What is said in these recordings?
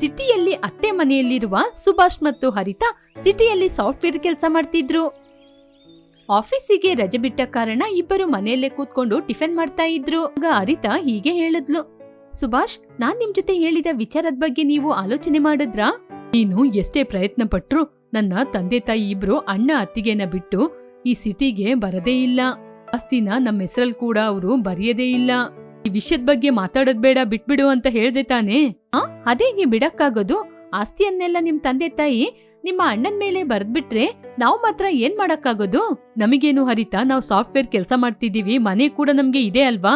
ಸಿಟಿಯಲ್ಲಿ ಅತ್ತೆ ಮನೆಯಲ್ಲಿರುವ ಸುಭಾಷ್ ಮತ್ತು ಹರಿತಾ ಸಿಟಿಯಲ್ಲಿ ಸಾಫ್ಟ್ವೇರ್ ಕೆಲಸ ಮಾಡ್ತಿದ್ರು. ಆಫೀಸಿಗೆ ರಜೆ ಬಿಟ್ಟ ಕಾರಣ ಇಬ್ಬರು ಮನೆಯಲ್ಲೇ ಕೂತ್ಕೊಂಡು ಟಿಫಿನ್ ಮಾಡ್ತಾ ಇದ್ರು. ಆಗ ಹರಿತಾ ಹೀಗೆ ಹೇಳಿದ್ಲು, ಸುಭಾಷ್, ನಾನ್ ನಿಮ್ ಜೊತೆ ಹೇಳಿದ ವಿಚಾರದ ಬಗ್ಗೆ ನೀವು ಆಲೋಚನೆ ಮಾಡಿದ್ರಾ? ನೀನು ಎಷ್ಟೇ ಪ್ರಯತ್ನ ಪಟ್ರು ನನ್ನ ತಂದೆ ತಾಯಿ ಇಬ್ರು ಅಣ್ಣ ಅತ್ತಿಗೆನ ಬಿಟ್ಟು ಈ ಸಿಟಿಗೆ ಬರದೇ ಇಲ್ಲ. ಆಸ್ತಿನ ನಮ್ಮ ಹೆಸರಲ್ಲಿ ಕೂಡ ಅವರು ಬರೆಯದೇ ಇಲ್ಲ. ಈ ವಿಷಯದ ಬಗ್ಗೆ ಮಾತಾಡೋದ್ ಬೇಡ, ಬಿಟ್ಬಿಡು ಅಂತ ಹೇಳ್ದೆ ತಾನೇ? ಅದೇಗೆ ಬಿಡಕ್ಕಾಗೋದು? ಆಸ್ತಿಯನ್ನೆಲ್ಲ ನಿಮ್ ತಂದೆ ತಾಯಿ ನಿಮ್ಮ ಅಣ್ಣನ್ ಮೇಲೆ ಬರ್ದ್ಬಿಟ್ರೆ ನಾವು ಮಾತ್ರ ಏನ್ ಮಾಡಕ್ಕಾಗೋದು? ನಮಗೇನು ಹರಿತಾ, ನಾವು ಸಾಫ್ಟ್ವೇರ್ ಕೆಲಸ ಮಾಡ್ತಿದೀವಿ ಮನೆ ಕೂಡ ನಮ್ಗೆ ಇದೆ ಅಲ್ವಾ?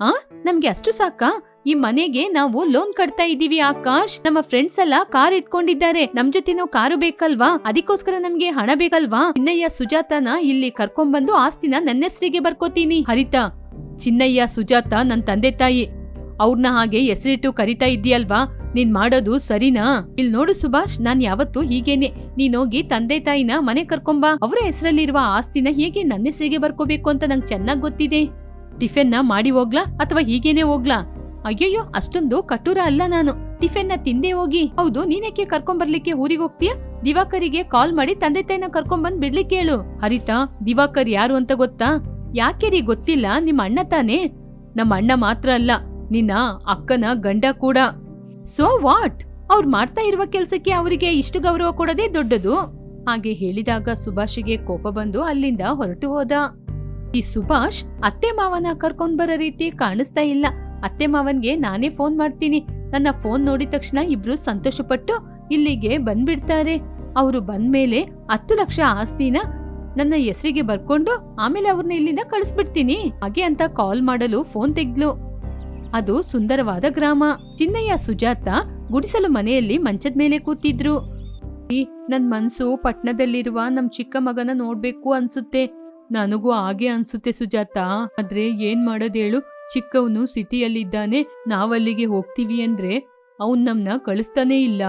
ಆ? ನಮ್ಗೆ ಅಷ್ಟು ಸಾಕಾ? ಈ ಮನೆಗೆ ನಾವು ಲೋನ್ ಕಟ್ತಾ ಇದೀವಿ ಆಕಾಶ್. ನಮ್ಮ ಫ್ರೆಂಡ್ಸ್ ಎಲ್ಲ ಕಾರ್ ಇಟ್ಕೊಂಡಿದ್ದಾರೆ. ನಮ್ ಜೊತೆನೂ ಕಾರು ಬೇಕಲ್ವಾ? ಅದಕ್ಕೋಸ್ಕರ ನಮ್ಗೆ ಹಣ ಬೇಕಲ್ವಾ? ಚಿನ್ನಯ್ಯ ಸುಜಾತನ ಇಲ್ಲಿ ಕರ್ಕೊಂಡ್ಬಂದು ಆಸ್ತಿನ ನನ್ನ ಹೆಸರಿಗೆ ಬರ್ಕೋತೀನಿ. ಹರಿತಾ ಚಿನ್ನಯ್ಯ, ಸುಜಾತ ನನ್ನ ತಂದೆ ತಾಯಿ. ಅವ್ರನ್ನ ಹಾಗೆ ಹೆಸರಿಟ್ಟು ಕರಿತಾ ಇದ್ದೀಯಲ್ವಾ? ನೀನ್ ಮಾಡೋದು ಸರಿನಾ? ಇಲ್ ನೋಡು ಸುಭಾಷ್, ನಾನ್ ಯಾವತ್ತೂ ಹೀಗೇನೆ. ನೀನೋಗಿ ತಂದೆ ತಾಯಿನ ಮನೆ ಕರ್ಕೊಂಬಾ. ಅವರ ಹೆಸರಲ್ಲಿರುವ ಆಸ್ತಿನ ಹೇಗೆ ನನ್ನ ಹೆಸರಿಗೆ ಬರ್ಕೋಬೇಕು ಅಂತ ನಂಗೆ ಚೆನ್ನಾಗ್ ಗೊತ್ತಿದೆ. ಟಿಫಿನ್ನ ಮಾಡಿ ಹೋಗ್ಲಾ ಅಥವಾ ಹೀಗೇನೆ ಹೋಗ್ಲಾ? ಅಯ್ಯಯ್ಯೋ, ಅಷ್ಟೊಂದು ಕಟೂರ ಅಲ್ಲ ನಾನು. ಟಿಫಿನ್ನ ತಿಂದೇ ಹೋಗಿ. ಹೌದು ನೀನೇಕೆ ಕರ್ಕೊಂಬರ್ಲಿಕ್ಕೆ ಊರಿಗೆ ಹೋಗ್ತೀಯ? ದಿವಾಕರಿಗೆ ಕಾಲ್ ಮಾಡಿ ತಂದೆ ತಾಯಿನ ಕರ್ಕೊಂಬಂದ್ ಬಿಡ್ಲಿಕ್ಕೆ ಹೇಳು. ಹರಿತಾ, ದಿವಾಕರ್ ಯಾರು ಅಂತ ಗೊತ್ತಾ? ಯಾಕೆರಿ ಗೊತ್ತಿಲ್ಲ ನಿಮ್ಮ ಅಣ್ಣ ತಾನೇ? ನಮ್ಮ ಅಣ್ಣ ಮಾತ್ರ ಅಲ್ಲ, ನಿನ್ನ ಅಕ್ಕನ ಗಂಡ ಕೂಡ. ಸೋ ವಾಟ್ ಅವ್ರು ಮಾಡ್ತಾ ಇರುವ ಕೆಲ್ಸಕ್ಕೆ ಅವರಿಗೆ ಇಷ್ಟು ಗೌರವ ಕೊಡೋದೇ ದೊಡ್ಡದು. ಹಾಗೆ ಹೇಳಿದಾಗ ಸುಭಾಷಿಗೆ ಕೋಪ ಬಂದು ಅಲ್ಲಿಂದ ಹೊರಟು ಹೋದ. ಈ ಸುಭಾಷ್ ಅತ್ತೆ ಮಾವನ ಕರ್ಕೊಂಡ್ ಬರೋ ರೀತಿ ಕಾಣಿಸ್ತಾ ಇಲ್ಲ. ಅತ್ತೆ ಮಾವನ್ಗೆ ನಾನೇ ಫೋನ್ ಮಾಡ್ತೀನಿ. ನನ್ನ ಫೋನ್ ನೋಡಿದ ತಕ್ಷಣ ಇಬ್ರು ಸಂತೋಷಪಟ್ಟು ಇಲ್ಲಿಗೆ ಬಂದ್ಬಿಡ್ತಾರೆ. ಅವರು ಬಂದ್ಮೇಲೆ ಹತ್ತು ಲಕ್ಷ ಆಸ್ತಿನ ನನ್ನ ಹೆಸರಿಗೆ ಬರ್ಕೊಂಡು ಆಮೇಲೆ ಅವ್ರನ್ನ ಇಲ್ಲಿಂದ ಕಳಿಸ್ಬಿಡ್ತೀನಿ. ಹಾಗೆ ಅಂತ ಕಾಲ್ ಮಾಡಲು ಫೋನ್ ತೆಗ್ದ್ಲು. ಅದು ಸುಂದರವಾದ ಗ್ರಾಮ. ಚಿನ್ನಯ್ಯ ಸುಜಾತ ಗುಡಿಸಲು ಮನೆಯಲ್ಲಿ ಮಂಚದ ಮೇಲೆ ಕೂತಿದ್ರು. ನನ್ ಮನ್ಸು ಪಟ್ನದಲ್ಲಿರುವ ನಮ್ ಚಿಕ್ಕ ಮಗನ ನೋಡ್ಬೇಕು ಅನ್ಸುತ್ತೆ. ನನಗೂ ಹಾಗೆ ಅನ್ಸುತ್ತೆ ಸುಜಾತ. ಆದ್ರೆ ಏನ್ ಮಾಡೋದೇಳು ಚಿಕ್ಕವನು ಸಿಟಿಯಲ್ಲಿದ್ದಾನೆ. ನಾವಲ್ಲಿಗೆ ಹೋಗ್ತೀವಿ ಅಂದ್ರೆ ಅವನ್ ನಮ್ನ ಕಳಿಸ್ತಾನೇ ಇಲ್ಲ.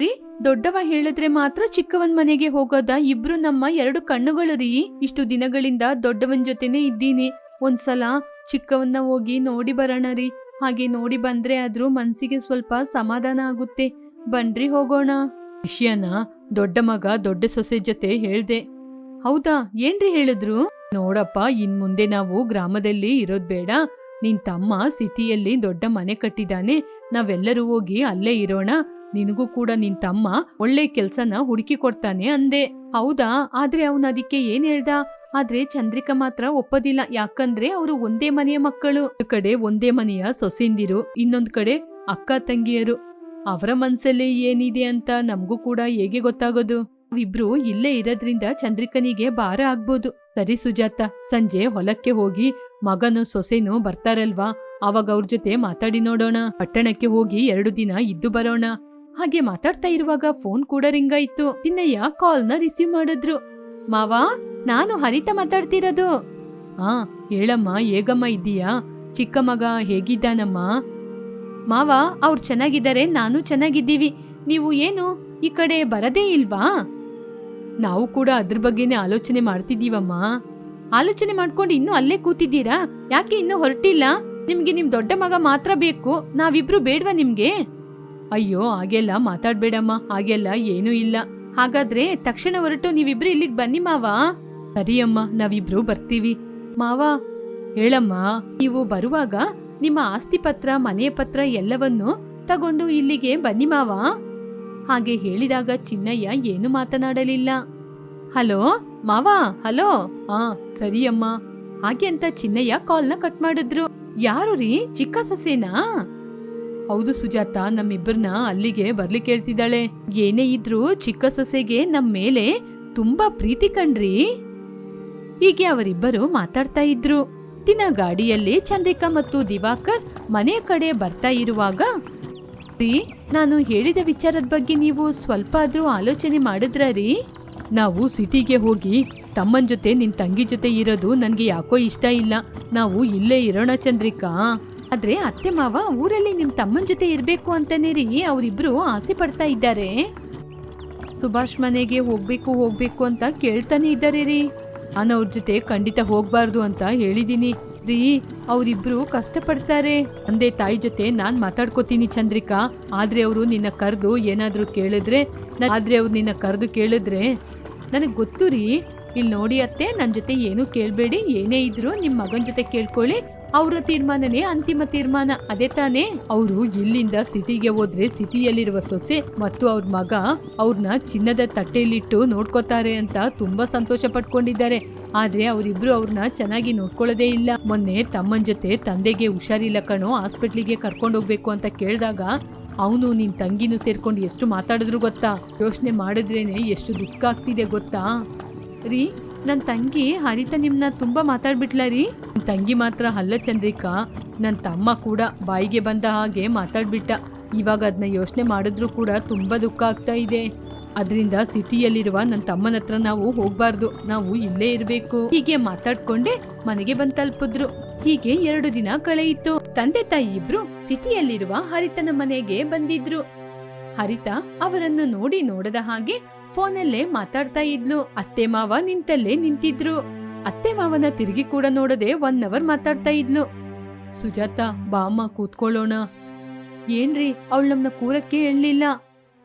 ರೀ ದೊಡ್ಡವ ಹೇಳಿದ್ರೆ ಮಾತ್ರ ಚಿಕ್ಕವನ್ ಮನೆಗೆ ಹೋಗೋದ ಇಬ್ರು ನಮ್ಮ ಎರಡು ಕಣ್ಣುಗಳು ರೀ. ಇಷ್ಟು ದಿನಗಳಿಂದ ದೊಡ್ಡವನ್ ಜೊತೆನೆ ಇದ್ದೀನಿ. ಒಂದ್ಸಲ ಚಿಕ್ಕವನ್ನ ಹೋಗಿ ನೋಡಿ ಬರೋಣ ರೀ. ಹಾಗೆ ನೋಡಿ ಬಂದ್ರೆ ಆದ್ರೂ ಮನ್ಸಿಗೆ ಸ್ವಲ್ಪ ಸಮಾಧಾನ ಆಗುತ್ತೆ. ಬನ್ರಿ ಹೋಗೋಣ. ವಿಷಯನ ದೊಡ್ಡ ಮಗ ದೊಡ್ಡ ಸೊಸೆ ಜೊತೆ ಹೇಳ್ದೆ. ಹೌದಾ ಏನ್ರಿ ಹೇಳಿದ್ರು? ನೋಡಪ್ಪ ಇನ್ ಮುಂದೆ ನಾವು ಗ್ರಾಮದಲ್ಲಿ ಇರೋದ್ ಬೇಡ. ನಿನ್ ತಮ್ಮ ಸಿಟಿಯಲ್ಲಿ ದೊಡ್ಡ ಮನೆ ಕಟ್ಟಿದಾನೆ. ನಾವೆಲ್ಲರೂ ಹೋಗಿ ಅಲ್ಲೇ ಇರೋಣ. ನಿನಗೂ ಕೂಡ ನಿನ್ ತಮ್ಮ ಒಳ್ಳೆ ಕೆಲ್ಸನ ಹುಡುಕಿ ಕೊಡ್ತಾನೆ ಅಂದೆ. ಹೌದಾ? ಆದ್ರೆ ಅವನ್ ಅದಕ್ಕೆ ಏನ್ ಹೇಳ್ದ? ಆದ್ರೆ ಚಂದ್ರಿಕಾ ಮಾತ್ರ ಒಪ್ಪದಿಲ್ಲ. ಯಾಕಂದ್ರೆ ಅವರು ಒಂದೇ ಮನೆಯ ಮಕ್ಕಳು. ಕಡೆ ಒಂದೇ ಮನೆಯ ಸೊಸೆಂದಿರು, ಇನ್ನೊಂದ್ ಕಡೆ ಅಕ್ಕ ತಂಗಿಯರು. ಅವರ ಮನ್ಸಲ್ಲಿ ಏನಿದೆ ಅಂತ ನಮಗೂ ಕೂಡ ಹೇಗೆ ಗೊತ್ತಾಗೋದು? ನಾವಿಬ್ರು ಇಲ್ಲೇ ಇರೋದ್ರಿಂದ ಚಂದ್ರಿಕನಿಗೆ ಭಾರ ಆಗ್ಬೋದು. ಸರಿ ಸುಜಾತ, ಸಂಜೆ ಹೊಲಕ್ಕೆ ಹೋಗಿ ಮಗನು ಸೊಸೆನು ಬರ್ತಾರಲ್ವಾ? ಅವಾಗ ಅವ್ರ ಜೊತೆ ಮಾತಾಡಿ ನೋಡೋಣ. ಪಟ್ಟಣಕ್ಕೆ ಹೋಗಿ ಎರಡು ದಿನ ಇದ್ದು ಬರೋಣ. ಹಾಗೆ ಮಾತಾಡ್ತಾ ಇರುವಾಗ ಫೋನ್ ಕೂಡ ರಿಂಗ್ ಆಯ್ತು. ಚಿನ್ನಯ್ಯ ಕಾಲ್ನ ರಿಸೀವ್ ಮಾಡಿದ್ರು. ಮಾವಾ, ನಾನು ಹರಿತ ಮಾತಾಡ್ತಿರೋದು. ಆ, ಹೇಳಮ್ಮ, ಹೇಗಮ್ಮ ಇದ್ದೀಯಾ? ಚಿಕ್ಕ ಮಗ ಹೇಗಿದ್ದಾನಮ್ಮ? ಮಾವ, ಅವ್ರು ಚೆನ್ನಾಗಿದ್ದಾರೆ, ನಾನು ಚೆನ್ನಾಗಿದ್ದೀವಿ. ನೀವು ಏನು, ಈ ಕಡೆ ಬರದೇ ಇಲ್ವಾ? ನಾವು ಕೂಡ ಅದ್ರ ಬಗ್ಗೆನೇ ಆಲೋಚನೆ ಮಾಡ್ತಿದ್ದೀವಮ್ಮ. ಆಲೋಚನೆ ಮಾಡ್ಕೊಂಡು ಇನ್ನೂ ಅಲ್ಲೇ ಕೂತಿದ್ದೀರಾ? ಯಾಕೆ ಇನ್ನೂ ಹೊರಟಿಲ್ಲ? ನಿಮ್ಗೆ ನಿಮ್ ದೊಡ್ಡ ಮಗ ಮಾತ್ರ ಬೇಕು. ನಾವಿಬ್ರು ಬೇಡ್ವಾ ನಿಮ್ಗೆ? ಅಯ್ಯೋ, ಹಾಗೆಲ್ಲ ಮಾತಾಡ್ಬೇಡಮ್ಮ. ಹಾಗೆಲ್ಲ ಏನೂ ಇಲ್ಲ. ಹಾಗಾದ್ರೆ ತಕ್ಷಣ ಹೊರಟು ನೀವಿಬ್ರು ಇಲ್ಲಿಗೆ ಬನ್ನಿ ಮಾವ. ಸರಿ ಅಮ್ಮ, ನಾವಿಬ್ರು ಬರ್ತೀವಿ. ಮಾವ, ಹೇಳಮ್ಮ, ನೀವು ಬರುವಾಗ ನಿಮ್ಮ ಆಸ್ತಿ ಪತ್ರ ಮನೆಯ ಪತ್ರ ಎಲ್ಲವನ್ನೂ ತಗೊಂಡು ಇಲ್ಲಿಗೆ ಬನ್ನಿ ಮಾವ. ಹಾಗೆ ಹೇಳಿದಾಗ ಚಿನ್ನಯ್ಯ ಏನು ಮಾತನಾಡಲಿಲ್ಲ. ಹಲೋ, ಮಾವ, ಹಲೋ. ಆ, ಸರಿ ಅಮ್ಮ. ಹಾಗೆ ಅಂತ ಚಿನ್ನಯ್ಯ ಕಾಲ್ನ ಕಟ್ ಮಾಡಿದ್ರು. ಯಾರು ರೀ? ಚಿಕ್ಕ ಸೊಸೆನಾ? ಹೌದು ಸುಜಾತ ನಮ್ಮಿಬ್ಬರನ್ನ ಅಲ್ಲಿಗೆ ಬರ್ಲಿಕ್ಕೆ ಹೇಳ್ತಿದ್ದಾಳೆ. ಏನೇ ಇದ್ರೂ ಚಿಕ್ಕ ಸೊಸೆಗೆ ನಮ್ಮ ಮೇಲೆ ತುಂಬಾ ಪ್ರೀತಿ ಕಣ್ರಿ. ಹೀಗೆ ಅವರಿಬ್ಬರು ಮಾತಾಡ್ತಾ ಇದ್ರು. ದಿನ ಗಾಡಿಯಲ್ಲಿ ಚಂದ್ರಿಕಾ ಮತ್ತು ದಿವಾಕರ್ ಮನೆ ಕಡೆ ಬರ್ತಾ ಇರುವಾಗ, ರೀ, ನಾನು ಹೇಳಿದ ವಿಚಾರದ ಬಗ್ಗೆ ನೀವು ಸ್ವಲ್ಪ ಆದ್ರೂ ಆಲೋಚನೆ ಮಾಡಿದ್ರ ರೀ? ನಾವು ಸಿಟಿಗೆ ಹೋಗಿ ತಮ್ಮನ್ ಜೊತೆ ನಿನ್ ತಂಗಿ ಜೊತೆ ಇರೋದು ನನಗೆ ಯಾಕೋ ಇಷ್ಟ ಇಲ್ಲ. ನಾವು ಇಲ್ಲೇ ಇರೋಣ ಚಂದ್ರಿಕಾ. ಆದ್ರೆ ಅತ್ತೆ ಮಾವ ಊರಲ್ಲಿ ನಿಮ್ ತಮ್ಮನ ಜೊತೆ ಇರ್ಬೇಕು ಅಂತಾನೆ ರೀ ಅವರಿಬ್ರು ಆಸೆ ಪಡ್ತಾ ಇದ್ದಾರೆ. ಸುಭಾಷ್ ಮನೆಗೆ ಹೋಗ್ಬೇಕು ಹೋಗ್ಬೇಕು ಅಂತ ಕೇಳ್ತಾನೆ ಇದ್ದಾರೆ ರೀ. ನಾನು ಅವ್ರ ಜೊತೆ ಖಂಡಿತ ಹೋಗ್ಬಾರ್ದು ಅಂತ ಹೇಳಿದೀನಿ ರೀ. ಅವರಿಬ್ರು ಕಷ್ಟಪಡ್ತಾರೆ. ತಂದೆ ತಾಯಿ ಜೊತೆ ನಾನ್ ಮಾತಾಡ್ಕೋತೀನಿ ಚಂದ್ರಿಕಾ. ಆದ್ರೆ ಅವರು ನಿನ್ನ ಕರೆದು ಏನಾದರೂ ಕೇಳಿದ್ರೆ ಆದ್ರೆ ಅವ್ರು ನಿನ್ನ ಕರೆದು ಕೇಳಿದ್ರೆ ನನಗೆ ಗೊತ್ತು ರೀ. ಇಲ್ಲಿ ನೋಡಿ ಅತ್ತೆ ನನ್ನ ಜೊತೆ ಏನು ಕೇಳಬೇಡಿ. ಏನೇ ಇದ್ರು ನಿಮ್ಮ ಮಗನ ಜೊತೆ ಕೇಳ್ಕೊಳ್ಳಿ. ಅವರ ತೀರ್ಮಾನನೇ ಅಂತಿಮ ತೀರ್ಮಾನ. ಅದೇ ತಾನೇ ಅವರು ಇಲ್ಲಿಂದ ಸಿಟಿಗೆ ಹೋದ್ರೆ ಸಿಟಿಯಲ್ಲಿರುವ ಸೊಸೆ ಮತ್ತು ಅವ್ರ ಮಗ ಅವ್ರನ್ನ ಚಿನ್ನದ ತಟ್ಟೆಯಲ್ಲಿಟ್ಟು ನೋಡ್ಕೋತಾರೆ ಅಂತ ತುಂಬಾ ಸಂತೋಷ ಪಟ್ಕೊಂಡಿದ್ದಾರೆ. ಆದ್ರೆ ಅವರಿಬ್ರು ಅವ್ರನ್ನ ಚೆನ್ನಾಗಿ ನೋಡ್ಕೊಳ್ಳೋದೇ ಇಲ್ಲ. ಮೊನ್ನೆ ತಮ್ಮನ ಜೊತೆ ತಂದೆಗೆ ಹುಷಾರಿಲ್ಲ ಕಣೋ, ಹಾಸ್ಪಿಟ್ಲಿಗೆ ಕರ್ಕೊಂಡು ಹೋಗ್ಬೇಕು ಅಂತ ಕೇಳಿದಾಗ ಅವನು ನಿನ್ ತಂಗಿನೂ ಸೇರ್ಕೊಂಡು ಎಷ್ಟು ಮಾತಾಡಿದ್ರು ಗೊತ್ತಾ? ಯೋಚನೆ ಮಾಡಿದ್ರೇನೆ ಎಷ್ಟು ದುಃಖ ಆಗ್ತಿದೆ ಗೊತ್ತಾ? ರೀ ನನ್ನ ತಂಗಿ ಹರಿತ ನಿಮ್ನ ತುಂಬಾ ಮಾತಾಡ್ಬಿಟ್ಲ ರೀ. ತಂಗಿ ಮಾತ್ರ ಅಲ್ಲ ಚಂದ್ರಿಕಾ ನನ್ನ ತಮ್ಮ ಕೂಡ ಬಾಯಿಗೆ ಬಂದ ಹಾಗೆ ಮಾತಾಡ್ಬಿಟ್ಟ. ಇವಾಗ ಅದನ್ನ ಯೋಚನೆ ಮಾಡಿದ್ರೂ ಕೂಡ ತುಂಬಾ ದುಃಖ ಆಗ್ತಾ ಇದೆ. ಅದರಿಂದ ಸಿಟಿಯಲ್ಲಿರುವ ನನ್ನ ತಮ್ಮನ ಹತ್ರ ನಾವು ಹೋಗ್ಬಾರ್ದು, ನಾವು ಇಲ್ಲೇ ಇರಬೇಕು. ಹೀಗೆ ಮಾತಾಡ್ಕೊಂಡೆ ಮನೆಗೆ ಬಂದು ತಲುಪಿದ್ರು. ಹೀಗೆ ಎರಡು ದಿನ ಕಳೆಯಿತು. ತಂದೆ ತಾಯಿ ಇಬ್ರು ಸಿಟಿಯಲ್ಲಿರುವ ಹರಿತನ ಮನೆಗೆ ಬಂದಿದ್ರು. ಹರಿತ ಅವರನ್ನು ನೋಡಿ ನೋಡದ ಹಾಗೆ ಫೋನಲ್ಲೇ ಮಾತಾಡ್ತಾ ಇದ್ಲು. ಅತ್ತೆ ಮಾವ ನಿಂತಲ್ಲೇ ನಿಂತಿದ್ರು. ಅತ್ತೆ ಮಾವನ ತಿರುಗಿ ಕೂಡ ನೋಡದೆ ಒನ್ ಅವರ್ ಮಾತಾಡ್ತಾ ಇದ್ಲು. ಸುಜಾತ ಬಾಮ್ಮ ಕೂತ್ಕೊಳ್ಳೋಣ. ಏನ್ರಿ, ಅವಳು ನಮ್ನ ಕೂರಕ್ಕೆ ಹೇಳಲಿಲ್ಲ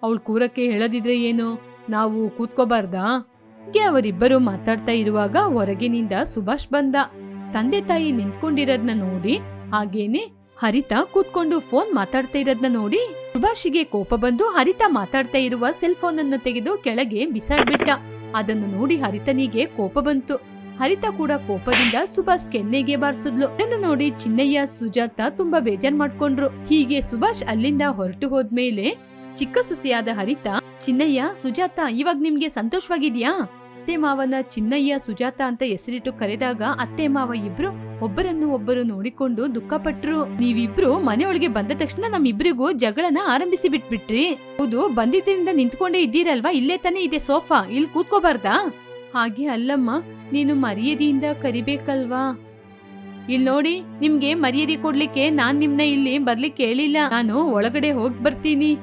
ಅವಳು ಕೂರಕ್ಕೆ ಹೇಳದಿದ್ರೆ ಏನು? ನಾವು ಕೂತ್ಕೋಬಾರ್ದಾ? ಅವರಿಬ್ಬರು ಮಾತಾಡ್ತಾ ಇರುವಾಗ ಹೊರಗಿನಿಂದ ಸುಭಾಷ್ ಬಂದ. ತಂದೆ ತಾಯಿ ನಿಂತ್ಕೊಂಡಿರೋದ್ನ ನೋಡಿ, ಹಾಗೇನೆ ಹರಿತಾ ಕೂತ್ಕೊಂಡು ಫೋನ್ ಮಾತಾಡ್ತಾ ಇರೋದ್ನ ನೋಡಿ ಸುಭಾಷಿಗೆ ಕೋಪ ಬಂದು ಹರಿತ ಮಾತಾಡ್ತಾ ಇರುವ ಸೆಲ್ ಫೋನ್ ಅನ್ನು ತೆಗೆದು ಕೆಳಗೆ ಬಿಸಾಡ್ಬಿಟ್ಟ. ಅದನ್ನು ನೋಡಿ ಹರಿತನಿಗೆ ಕೋಪ ಬಂತು. ಹರಿತ ಕೂಡ ಕೋಪದಿಂದ ಸುಭಾಷ್ ಕೆನ್ನೆಗೆ ಬಾರಿಸಿದ್ಲು. ಅದನ್ನು ನೋಡಿ ಚಿನ್ನಯ್ಯ, ಸುಜಾತ ತುಂಬಾ ಬೇಜಾರ್ ಮಾಡ್ಕೊಂಡ್ರು. ಹೀಗೆ ಸುಭಾಷ್ ಅಲ್ಲಿಂದ ಹೊರಟು ಹೋದ್ಮೇಲೆ ಚಿಕ್ಕ ಸುಸಿಯಾದ ಹರಿತ, ಚಿನ್ನಯ್ಯ, ಸುಜಾತ ಇವಾಗ ನಿಮ್ಗೆ ಸಂತೋಷವಾಗಿದ್ಯಾ? ಅತ್ತೆ ಮಾವನ ಚಿನ್ನಯ್ಯ ಸುಜಾತ ಅಂತ ಹೆಸರಿಟ್ಟು ಕರೆದಾಗ ಅತ್ತೆ ಮಾವ ಇಬ್ರು ಒಬ್ಬರನ್ನು ಒಬ್ಬರು ನೋಡಿಕೊಂಡು ದುಃಖಪಟ್ರು. ನೀವಿಬ್ರು ಮನೆಯೊಳಗೆ ಬಂದ ತಕ್ಷಣ ನಮ್ಮಿಬ್ರಿಗೂ ಜಗಳನ ಆರಂಭಿಸಿ ಬಿಟ್ಬಿಟ್ರಿ. ಹೌದು, ಬಂದಿದ್ದರಿಂದ ನಿಂತ್ಕೊಂಡೇ ಇದ್ದೀರಲ್ವಾ? ಇಲ್ಲೇ ತಾನೇ ಇದೆ ಸೋಫಾ. ಇಲ್ಲಿ ಕೂತ್ಕೋಬಾರ್ದಾ? ಹಾಗೆ ಅಲ್ಲಮ್ಮ, ನೀನು ಮರ್ಯಾದೆಯಿಂದ ಕರಿಬೇಕಲ್ವಾ? ಇಲ್ಲಿ ನೋಡಿ, ನಿಮ್ಗೆ ಮರ್ಯಾದೆ ಕೊಡ್ಲಿಕ್ಕೆ ನಾನ್ ನಿಮ್ನ ಇಲ್ಲಿ ಬರ್ಲಿಕ್ಕೆ ಹೇಳಿಲ್ಲ ನಾನು ಒಳಗಡೆ ಹೋಗ್ ಬರ್ತೀನಿ.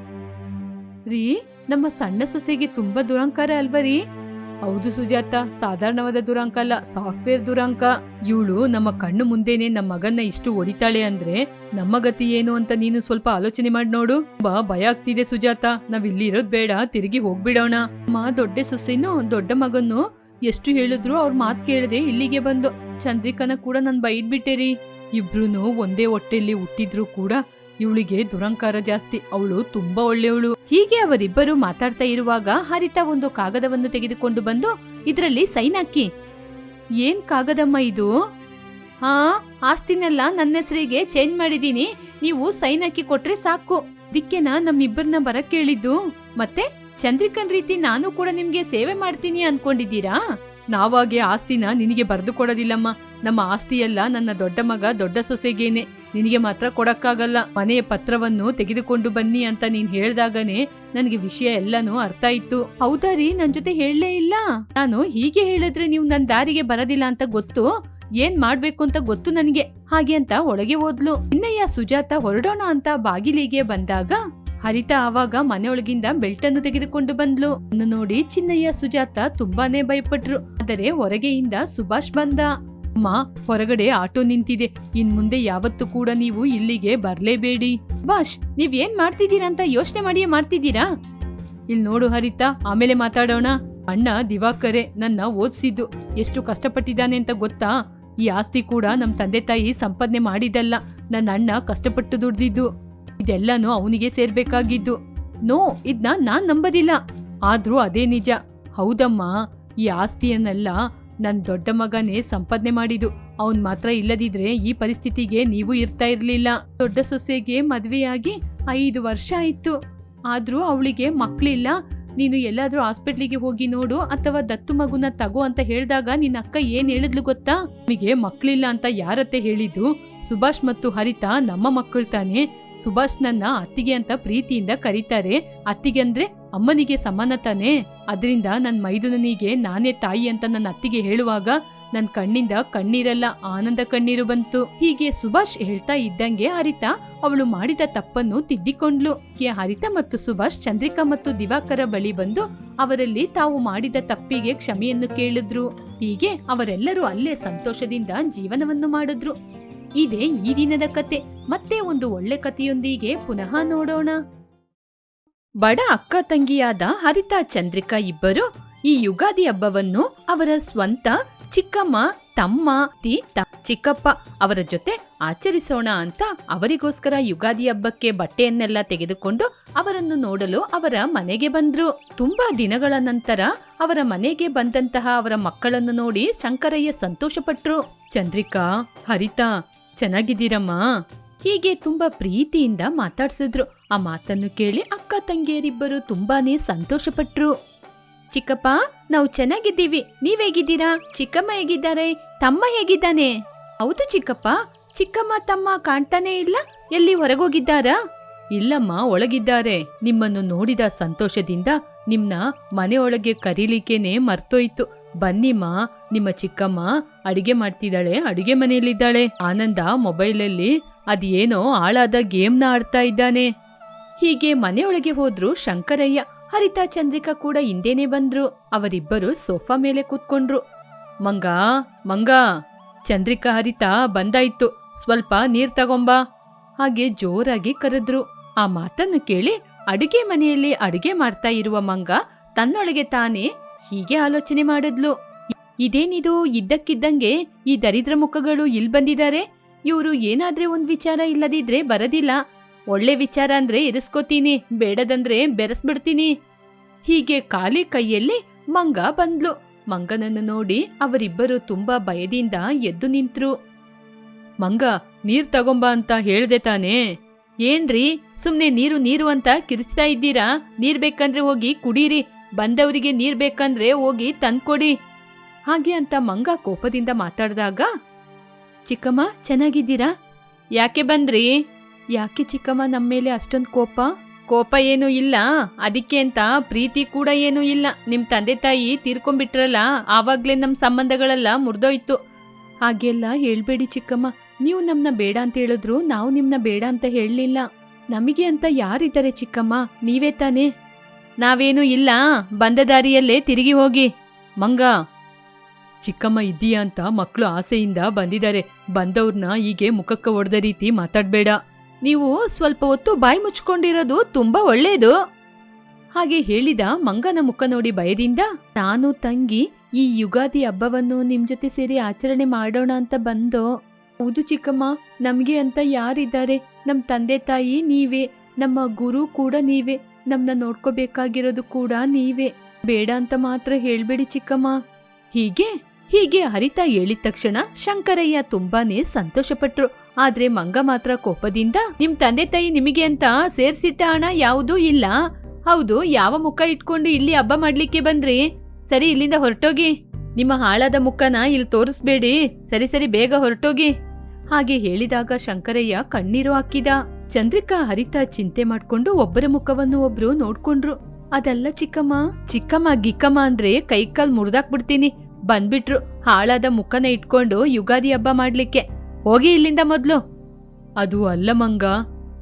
ರೀ, ನಮ್ಮ ಸಣ್ಣ ಸೊಸೆಗೆ ತುಂಬಾ ದುರಂಕಾರ ಅಲ್ವಾ ರೀ? ಹೌದು ಸುಜಾತ, ಸಾಧಾರಣವಾದ ದುರಂಕ ಅಲ್ಲ, ಸಾಫ್ಟ್ವೇರ್ ದುರಂಕ. ಇವಳು ನಮ್ಮ ಕಣ್ಣು ಮುಂದೆನೆ ನಮ್ಮ ಮಗನ್ನ ಇಷ್ಟು ಹೊಡಿತಾಳೆ ಅಂದ್ರೆ ನಮ್ಮ ಗತಿ ಏನು ಅಂತ ನೀನು ಸ್ವಲ್ಪ ಆಲೋಚನೆ ಮಾಡಿ ನೋಡು. ತುಂಬಾ ಭಯ ಆಗ್ತಿದೆ ಸುಜಾತ. ನಾವ್ ಇಲ್ಲಿ ಇರೋದ್ ಬೇಡ, ತಿರುಗಿ ಹೋಗ್ಬಿಡೋಣ. ಮಾ ದೊಡ್ಡ ಸೊಸೆನು ದೊಡ್ಡ ಮಗನು ಎಷ್ಟು ಹೇಳಿದ್ರು ಅವ್ರ ಮಾತ್ ಕೇಳದೆ ಇಲ್ಲಿಗೆ ಬಂದು. ಚಂದ್ರಿಕನ ಕೂಡ ನನ್ ಬೈದ್ಬಿಟ್ಟೆ ರೀ. ಇಬ್ರು ಒಂದೇ ಹೊಟ್ಟೆಲಿ ಹುಟ್ಟಿದ್ರು ಕೂಡ ಇವಳಿಗೆ ದುರಂಕಾರ ಜಾಸ್ತಿ, ಅವಳು ತುಂಬಾ ಒಳ್ಳೆಯವಳು. ಹೀಗೆ ಅವರಿಬ್ಬರು ಮಾತಾಡ್ತಾ ಇರುವಾಗ ಹರಿತ ಒಂದು ಕಾಗದವನ್ನು ತೆಗೆದುಕೊಂಡು ಬಂದು ಇದರಲ್ಲಿ ಸೈನ್ ಹಾಕಿ. ಏನ್ ಕಾಗದಮ್ಮ ಇದು? ಹಾ ಆಸ್ತಿನೆಲ್ಲ ನನ್ನ ಹೆಸರಿಗೆ ಚೇಂಜ್ ಮಾಡಿದೀನಿ, ನೀವು ಸೈನ್ ಹಾಕಿ ಕೊಟ್ರೆ ಸಾಕು. ದಿಕ್ಕೆನ ನಮ್ಮಿಬ್ಬರನ್ನ ಬರಕ್ ಕೇಳಿದ್ದು. ಮತ್ತೆ ಚಂದ್ರಿಕನ್ ರೀತಿ ನಾನು ಕೂಡ ನಿಮ್ಗೆ ಸೇವೆ ಮಾಡ್ತೀನಿ ಅನ್ಕೊಂಡಿದ್ದೀರಾ? ನಾವಾಗೆ ಆಸ್ತಿನ ನಿನಗೆ ಬರೆದು ಕೊಡೋದಿಲ್ಲಮ್ಮ. ನಮ್ಮ ಆಸ್ತಿಯೆಲ್ಲ ನನ್ನ ದೊಡ್ಡ ಮಗ, ದೊಡ್ಡ ಸೊಸೆಗೇನೆ. ನಿನಗೆ ಮಾತ್ರ ಕೊಡಕ್ಕಾಗಲ್ಲ. ಮನೆಯ ಪತ್ರವನ್ನು ತೆಗೆದುಕೊಂಡು ಬನ್ನಿ ಅಂತ ನೀನ್ ಹೇಳ್ದಾಗನೆ ನನಗೆ ವಿಷಯ ಎಲ್ಲಾನು ಅರ್ಥ ಆಯ್ತು. ಹೌದಾ ರೀ? ನನ್ ಜೊತೆ ಹೇಳಲೇ ಇಲ್ಲ. ನಾನು ಹೀಗೆ ಹೇಳಿದ್ರೆ ನೀವು ನನ್ ದಾರಿಗೆ ಬರೋದಿಲ್ಲ ಅಂತ ಗೊತ್ತು? ಏನ್ ಮಾಡ್ಬೇಕು ಅಂತ ಗೊತ್ತು ನನಗೆ? ಹಾಗೆ ಅಂತ ಒಳಗೆ ಹೋದ್ಲು. ಇನ್ನಯ್ಯ ಸುಜಾತ ಹೊರಡೋಣ ಅಂತ ಬಾಗಿಲಿಗೆ ಬಂದಾಗ ಹರಿತ ಆವಾಗ ಮನೆಯೊಳಗಿಂದ ಬೆಲ್ಟ್ ಅನ್ನು ತೆಗೆದುಕೊಂಡು ಬಂದ್ಲು. ನೋಡಿ ಚಿನ್ನಯ್ಯ ಸುಜಾತ ತುಂಬಾನೇ ಭಯಪಟ್ರು. ಆದರೆ ಹೊರಗೆಯಿಂದ ಸುಭಾಷ್ ಬಂದ. ಅಮ್ಮ ಹೊರಗಡೆ ಆಟೋ ನಿಂತಿದೆ. ಇನ್ ಮುಂದೆ ಯಾವತ್ತೂ ಕೂಡ ನೀವು ಇಲ್ಲಿಗೆ ಬರ್ಲೇಬೇಡಿ. ಬಾಷ್, ನೀವ್ ಏನ್ ಮಾಡ್ತಿದ್ದೀರಾ ಅಂತ ಯೋಚನೆ ಮಾಡಿಯೇ ಮಾಡ್ತಿದ್ದೀರಾ? ಇಲ್ ನೋಡು ಹರಿತಾ, ಆಮೇಲೆ ಮಾತಾಡೋಣ. ಅಣ್ಣ ದಿವಾಕರೆ, ನನ್ನ ಓದಿಸಿದ್ದು. ಎಷ್ಟು ಕಷ್ಟಪಟ್ಟಿದ್ದಾನೆ ಅಂತ ಗೊತ್ತಾ? ಈ ಆಸ್ತಿ ಕೂಡ ನಮ್ಮ ತಂದೆ ತಾಯಿ ಸಂಪಾದನೆ ಮಾಡಿದ್ದಲ್ಲ. ನನ್ನ ಅಣ್ಣ ಕಷ್ಟಪಟ್ಟು ದುಡ್ದಿದ್ದು. ಇದೆಲ್ಲಾನು ಅವನಿಗೆ ಸೇರ್ಬೇಕಾಗಿದ್ದು. ನೋ, ಇದ್ನ ನಾನ್ ನಂಬದಿಲ್ಲ. ಆದ್ರೂ ಅದೇ ನಿಜ. ಹೌದಮ್ಮ, ಈ ಆಸ್ತಿಯನ್ನೆಲ್ಲ ನನ್ ದೊಡ್ಡ ಮಗನೇ ಸಂಪಾದನೆ ಮಾಡಿದ್ದು. ಅವನ್ ಮಾತ್ರ ಇಲ್ಲದಿದ್ರೆ ಈ ಪರಿಸ್ಥಿತಿಗೆ ನೀವು ಇರ್ತಾ ಇರ್ಲಿಲ್ಲ. ದೊಡ್ಡ ಸೊಸೆಗೆ ಮದುವೆಯಾಗಿ ಐದು ವರ್ಷ ಆಯ್ತು. ಆದ್ರೂ ಅವಳಿಗೆ ಮಕ್ಳಿಲ್ಲ. ನೀನು ಎಲ್ಲಾದ್ರೂ ಹಾಸ್ಪಿಟ್ಲಿಗೆ ಹೋಗಿ ನೋಡು ಅಥವಾ ದತ್ತು ಮಗುನ ತಗೋ ಅಂತ ಹೇಳಿದಾಗ ನಿನ್ನ ಅಕ್ಕ ಏನ್ ಹೇಳಿದ್ಲು ಗೊತ್ತಾ? ನಿಮಗೆ ಮಕ್ಳಿಲ್ಲ ಅಂತ ಯಾರತ್ತೆ ಹೇಳಿದ್ದು? ಸುಭಾಷ್ ಮತ್ತು ಹರಿತಾ ನಮ್ಮ ಮಕ್ಕಳು ತಾನೆ. ಸುಭಾಷ್ ನನ್ನ ಅತ್ತಿಗೆ ಅಂತ ಪ್ರೀತಿಯಿಂದ ಕರೀತಾರೆ. ಅತ್ತಿಗೆ ಅಂದ್ರೆ ಅಮ್ಮನಿಗೆ ಸಮಾನ ತಾನೆ? ಅದರಿಂದ ನನ್ ಮೈದುನನಿಗೆ ನಾನೇ ತಾಯಿ ಅಂತ ನನ್ನ ಅತ್ತಿಗೆ ಹೇಳುವಾಗ ನನ್ ಕಣ್ಣಿಂದ ಕಣ್ಣೀರಲ್ಲ ಆನಂದ ಕಣ್ಣೀರು ಬಂತು. ಹೀಗೆ ಸುಭಾಷ್ ಹೇಳ್ತಾ ಇದ್ದಂಗೆ ಹರಿತಾ ಅವಳು ಮಾಡಿದ ತಪ್ಪನ್ನು ತಿದ್ದಿಕೊಂಡ್ಲು. ಹರಿತಾ ಮತ್ತು ಸುಭಾಷ್ ಚಂದ್ರಿಕಾ ಮತ್ತು ದಿವಾಕರ ಬಳಿ ಬಂದು ಅವರಲ್ಲಿ ತಾವು ಮಾಡಿದ ತಪ್ಪಿಗೆ ಕ್ಷಮೆಯನ್ನು ಕೇಳಿದ್ರು. ಹೀಗೆ ಅವರೆಲ್ಲರೂ ಅಲ್ಲೇ ಸಂತೋಷದಿಂದ ಜೀವನವನ್ನು ಮಾಡಿದ್ರು. ಇದೇ ಈ ದಿನದ ಕತೆ. ಮತ್ತೆ ಒಂದು ಒಳ್ಳೆ ಕಥೆಯೊಂದಿಗೆ ಪುನಃ ನೋಡೋಣ. ಬಡ ಅಕ್ಕ ತಂಗಿಯಾದ ಹರಿತಾ ಚಂದ್ರಿಕಾ ಇಬ್ಬರು ಈ ಯುಗಾದಿ ಹಬ್ಬವನ್ನು ಅವರ ಸ್ವಂತ ಚಿಕ್ಕಮ್ಮ, ತಮ್ಮ, ತಿ, ತ- ಚಿಕ್ಕಪ್ಪ ಅವರ ಜೊತೆ ಆಚರಿಸೋಣ ಅಂತ ಅವರಿಗೋಸ್ಕರ ಯುಗಾದಿ ಹಬ್ಬಕ್ಕೆ ಬಟ್ಟೆಯನ್ನೆಲ್ಲ ತೆಗೆದುಕೊಂಡು ಅವರನ್ನು ನೋಡಲು ಅವರ ಮನೆಗೆ ಬಂದ್ರು. ತುಂಬಾ ದಿನಗಳ ನಂತರ ಅವರ ಮನೆಗೆ ಬಂದಂತಹ ಅವರ ಮಕ್ಕಳನ್ನು ನೋಡಿ ಶಂಕರಯ್ಯ ಸಂತೋಷಪಟ್ರು. ಚಂದ್ರಿಕಾ, ಹರಿತಾ, ಚೆನ್ನಾಗಿದ್ದೀರಮ್ಮ? ಹೀಗೆ ತುಂಬಾ ಪ್ರೀತಿಯಿಂದ ಮಾತಾಡ್ಸಿದ್ರು. ಆ ಮಾತನ್ನು ಕೇಳಿ ಅಕ್ಕ ತಂಗಿಯರಿಬ್ಬರು ತುಂಬಾನೇ ಸಂತೋಷಪಟ್ರು. ಚಿಕ್ಕಪ್ಪ, ನಾವು ಚೆನ್ನಾಗಿದ್ದೀವಿ. ನೀವ್ ಹೇಗಿದ್ದೀರಾ? ಚಿಕ್ಕಮ್ಮ ಹೇಗಿದ್ದಾರೆ? ತಮ್ಮ ಹೇಗಿದ್ದಾನೆ? ಹೌದು ಚಿಕ್ಕಪ್ಪ, ಚಿಕ್ಕಮ್ಮ ತಮ್ಮ ಕಾಣ್ತಾನೇ ಇಲ್ಲ. ಎಲ್ಲಿ ಹೊರಗೋಗಿದ್ದಾರಾ? ಇಲ್ಲಮ್ಮ, ಒಳಗಿದ್ದಾರೆ. ನಿಮ್ಮನ್ನು ನೋಡಿದ ಸಂತೋಷದಿಂದ ನಿಮ್ನ ಮನೆಯೊಳಗೆ ಕರೀಲಿಕ್ಕೇನೆ ಮರ್ತೋಯ್ತು. ಬನ್ನಿಮ್ಮ, ನಿಮ್ಮ ಚಿಕ್ಕಮ್ಮ ಅಡಿಗೆ ಮಾಡ್ತಿದ್ದಾಳೆ, ಅಡಿಗೆ ಮನೆಯಲ್ಲಿದ್ದಾಳೆ. ಆನಂದ ಮೊಬೈಲಲ್ಲಿ ಅದೇನೋ ಹಾಳಾದ ಗೇಮ್ನ ಆಡ್ತಾ ಇದ್ದಾನೆ. ಹೀಗೆ ಮನೆಯೊಳಗೆ ಹೋದ್ರು ಶಂಕರಯ್ಯ. ಹರಿತಾ ಚಂದ್ರಿಕಾ ಕೂಡ ಹಿಂದೇನೆ ಬಂದ್ರು. ಅವರಿಬ್ಬರು ಸೋಫಾ ಮೇಲೆ ಕೂತ್ಕೊಂಡ್ರು. ಮಂಗ ಮಂಗ, ಚಂದ್ರಿಕಾ, ಹರಿತಾ ಬಂದಾಯ್ತು. ಸ್ವಲ್ಪ ನೀರ್ ತಗೊಂಬಾ. ಹಾಗೆ ಜೋರಾಗಿ ಕರೆದ್ರು. ಆ ಮಾತನ್ನು ಕೇಳಿ ಅಡುಗೆ ಮನೆಯಲ್ಲಿ ಅಡುಗೆ ಮಾಡ್ತಾ ಇರುವ ಮಂಗ ತನ್ನೊಳಗೆ ತಾನೇ ಹೀಗೆ ಆಲೋಚನೆ ಮಾಡಿದ್ಲು. ಇದೇನಿದು ಇದ್ದಕ್ಕಿದ್ದಂಗೆ ಈ ದರಿದ್ರ ಮುಖಗಳು ಇಲ್ ಬಂದಿದ್ದಾರೆ ಇವರು ಏನಾದ್ರೆ ಒಂದ್ ವಿಚಾರ ಇಲ್ಲದಿದ್ರೆ ಬರದಿಲ್ಲ. ಒಳ್ಳೆ ವಿಚಾರ ಅಂದ್ರೆ ಇರಿಸ್ಕೋತೀನಿ ಬೇಡದಂದ್ರೆ ಬೆರೆಸ್ಬಿಡ್ತೀನಿ. ಹೀಗೆ ಖಾಲಿ ಕೈಯಲ್ಲಿ ಮಂಗ ಬಂದ್ಲು. ಮಂಗನನ್ನು ನೋಡಿ ಅವರಿಬ್ಬರು ತುಂಬಾ ಭಯದಿಂದ ಎದ್ದು ನಿಂತ್ರು. ಮಂಗ, ನೀರ್ ತಗೊಂಬ ಅಂತ ಹೇಳ್ದೆ ತಾನೇ. ಏನ್ರಿ, ಸುಮ್ನೆ ನೀರು ನೀರು ಅಂತ ಕಿರಿಚ್ತಾ ಇದ್ದೀರಾ? ನೀರ್ ಬೇಕಂದ್ರೆ ಹೋಗಿ ಕುಡೀರಿ. ಬಂದವರಿಗೆ ನೀರ್ ಬೇಕಂದ್ರೆ ಹೋಗಿ ತಂದ್ಕೊಡಿ. ಹಾಗೆ ಅಂತ ಮಂಗ ಕೋಪದಿಂದ ಮಾತಾಡ್ದಾಗ, ಚಿಕ್ಕಮ್ಮ, ಚೆನ್ನಾಗಿದ್ದೀರಾ? ಯಾಕೆ ಬಂದ್ರಿ? ಯಾಕೆ ಚಿಕ್ಕಮ್ಮ ನಮ್ಮ ಮೇಲೆ ಅಷ್ಟೊಂದು ಕೋಪ? ಕೋಪ ಏನೂ ಇಲ್ಲ. ಅದಕ್ಕೆ ಅಂತ ಪ್ರೀತಿ ಕೂಡ ಏನೂ ಇಲ್ಲ. ನಿಮ್ ತಂದೆ ತಾಯಿ ತೀರ್ಕೊಂಡ್ಬಿಟ್ರಲ್ಲ, ಆವಾಗ್ಲೇ ನಮ್ಮ ಸಂಬಂಧಗಳೆಲ್ಲ ಮುರಿದೋಯ್ತು. ಹಾಗೆಲ್ಲ ಹೇಳ್ಬೇಡಿ ಚಿಕ್ಕಮ್ಮ. ನೀವು ನಮ್ಮನ್ನ ಬೇಡ ಅಂತ ಹೇಳಿದ್ರು ನಾವು ನಿಮ್ನ ಬೇಡ ಅಂತ ಹೇಳಲಿಲ್ಲ. ನಮಗೆ ಅಂತ ಯಾರಿದ್ದಾರೆ ಚಿಕ್ಕಮ್ಮ? ನೀವೇ ತಾನೇ. ನಾವೇನೂ ಇಲ್ಲ. ಬಂದ ದಾರಿಯಲ್ಲೇ ತಿರುಗಿ ಹೋಗಿ. ಮಂಗ. ಚಿಕ್ಕಮ್ಮ ಇದ್ದೀಯಾ ಅಂತ ಮಕ್ಕಳು ಆಸೆಯಿಂದ ಬಂದಿದ್ದಾರೆ. ಬಂದವ್ರನ್ನ ಹೀಗೆ ಮುಖಕ್ಕೆ ಹೊಡೆದ ರೀತಿ ಮಾತಾಡ್ಬೇಡ. ನೀವು ಸ್ವಲ್ಪ ಹೊತ್ತು ಬಾಯಿ ಮುಚ್ಕೊಂಡಿರೋದು ತುಂಬಾ ಒಳ್ಳೇದು. ಹಾಗೆ ಹೇಳಿದ ಮಂಗನ ಮುಖ ನೋಡಿ ಭಯದಿಂದ, ನಾನು ತಂಗಿ ಈ ಯುಗಾದಿ ಹಬ್ಬವನ್ನು ನಿಮ್ ಜೊತೆ ಸೇರಿ ಆಚರಣೆ ಮಾಡೋಣ ಅಂತ ಬಂದೋ. ಹೌದು ಚಿಕ್ಕಮ್ಮ, ನಮ್ಗೆ ಅಂತ ಯಾರಿದ್ದಾರೆ? ನಮ್ ತಂದೆ ತಾಯಿ ನೀವೇ, ನಮ್ಮ ಗುರು ಕೂಡ ನೀವೇ, ನಮ್ನ ನೋಡ್ಕೋಬೇಕಾಗಿರೋದು ಕೂಡ ನೀವೇ. ಬೇಡ ಅಂತ ಮಾತ್ರ ಹೇಳ್ಬೇಡಿ ಚಿಕ್ಕಮ್ಮ. ಹೀಗೆ ಹೀಗೆ ಹರಿತಾ ಹೇಳಿದ ತಕ್ಷಣ ಶಂಕರಯ್ಯ ತುಂಬಾನೇ ಸಂತೋಷಪಟ್ರು. ಆದ್ರೆ ಮಂಗ ಮಾತ್ರ ಕೋಪದಿಂದ ನಿಮ್ ತಂದೆ ತಾಯಿ ನಿಮಗೆ ಅಂತ ಸೇರ್ಸಿಟ್ಟ ಹಣ ಯಾವುದೂ ಇಲ್ಲ. ಹೌದು, ಯಾವ ಮುಖ ಇಟ್ಕೊಂಡು ಇಲ್ಲಿ ಹಬ್ಬ ಮಾಡ್ಲಿಕ್ಕೆ ಬಂದ್ರಿ? ಸರಿ, ಇಲ್ಲಿಂದ ಹೊರಟೋಗಿ. ನಿಮ್ಮ ಹಾಳಾದ ಮುಖನ ಇಲ್ಲಿ ತೋರಿಸ್ಬೇಡಿ. ಸರಿ ಸರಿ, ಬೇಗ ಹೊರಟೋಗಿ. ಹಾಗೆ ಹೇಳಿದಾಗ ಶಂಕರಯ್ಯ ಕಣ್ಣೀರು ಹಾಕಿದ. ಚಂದ್ರಿಕಾ ಹರಿತ ಚಿಂತೆ ಮಾಡ್ಕೊಂಡು ಒಬ್ಬರ ಮುಖವನ್ನು ಒಬ್ರು ನೋಡ್ಕೊಂಡ್ರು. ಅದಲ್ಲ ಚಿಕ್ಕಮ್ಮ ಚಿಕ್ಕಮ್ಮ, ಗಿಕ್ಕಮ್ಮ ಅಂದ್ರೆ ಕೈಕಾಲ್ ಮುರಿದಾಕ್ಬಿಡ್ತೀನಿ. ಬಂದ್ಬಿಟ್ರು, ಹಾಳಾದ ಮುಖನ ಇಟ್ಕೊಂಡು ಯುಗಾದಿ ಹಬ್ಬ ಮಾಡ್ಲಿಕ್ಕೆ. ಹೋಗಿ ಇಲ್ಲಿಂದ ಮೊದಲು. ಅದು ಅಲ್ಲ ಮಂಗ,